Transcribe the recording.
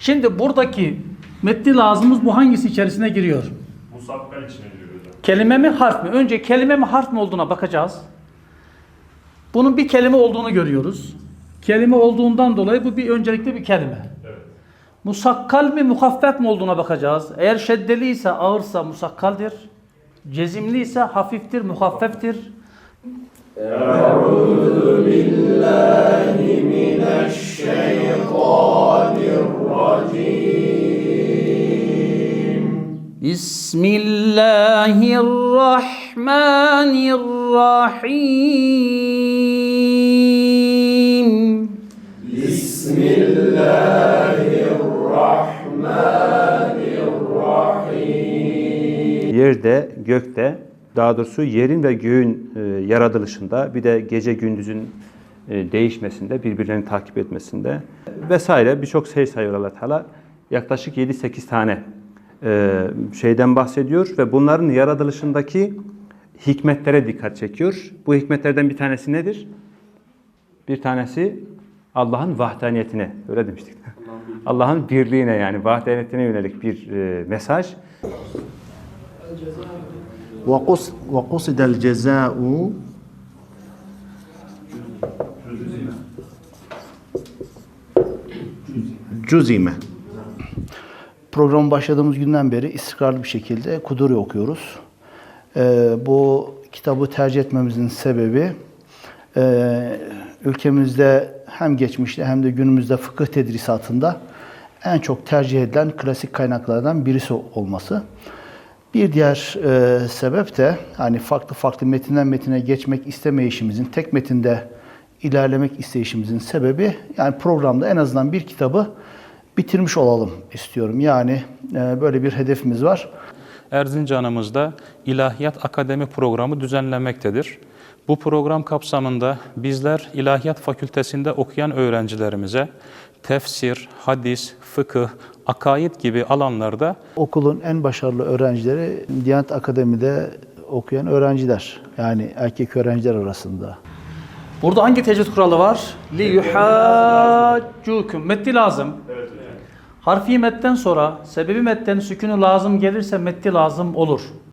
Şimdi buradaki metni lazımız bu hangisi içerisine giriyor? Musakkal içine giriyor hocam. Kelime mi harf mi? Önce kelime mi harf mi olduğuna bakacağız. Bunun bir kelime olduğunu görüyoruz. Kelime olduğundan dolayı bu bir öncelikli bir kelime. Evet. Musakkal mi muhaffef mi olduğuna bakacağız. Eğer şeddeli ise ağırsa musakkaldir. Cezimli ise hafiftir, muhaffeftir. بسم الله الرحمن الرحيم Yerde, gökte, daha doğrusu yerin ve göğün e, yaratılışında, bir de gece gündüzün e, değişmesinde, birbirlerini takip etmesinde vesaire birçok şey sayıyor allah Teala. Yaklaşık 7-8 tane e, şeyden bahsediyor ve bunların yaratılışındaki hikmetlere dikkat çekiyor. Bu hikmetlerden bir tanesi nedir? Bir tanesi Allah'ın vahdaniyetine, öyle demiştik. Allah'ın birliğine yani vahdaniyetine yönelik bir e, mesaj. وقص وقصد الجزاء cüzime. Program başladığımız günden beri istikrarlı bir şekilde Kuduri okuyoruz. Ee, bu kitabı tercih etmemizin sebebi e, ülkemizde hem geçmişte hem de günümüzde fıkıh tedrisatında en çok tercih edilen klasik kaynaklardan birisi olması. Bir diğer e, sebep de hani farklı farklı metinden metine geçmek istemeyişimizin, tek metinde ilerlemek isteyişimizin sebebi yani programda en azından bir kitabı bitirmiş olalım istiyorum. Yani e, böyle bir hedefimiz var. Erzincan'ımızda İlahiyat Akademi programı düzenlenmektedir. Bu program kapsamında bizler İlahiyat Fakültesinde okuyan öğrencilerimize tefsir, hadis, fıkıh, akaid gibi alanlarda Okulun en başarılı öğrencileri Diyanet Akademi'de okuyan öğrenciler. Yani erkek öğrenciler arasında. Burada hangi tecvid kuralı var? Li yuhaccukum. Metni lazım. Evet. Harfi metten sonra sebebi metten sükünü lazım gelirse metni lazım olur.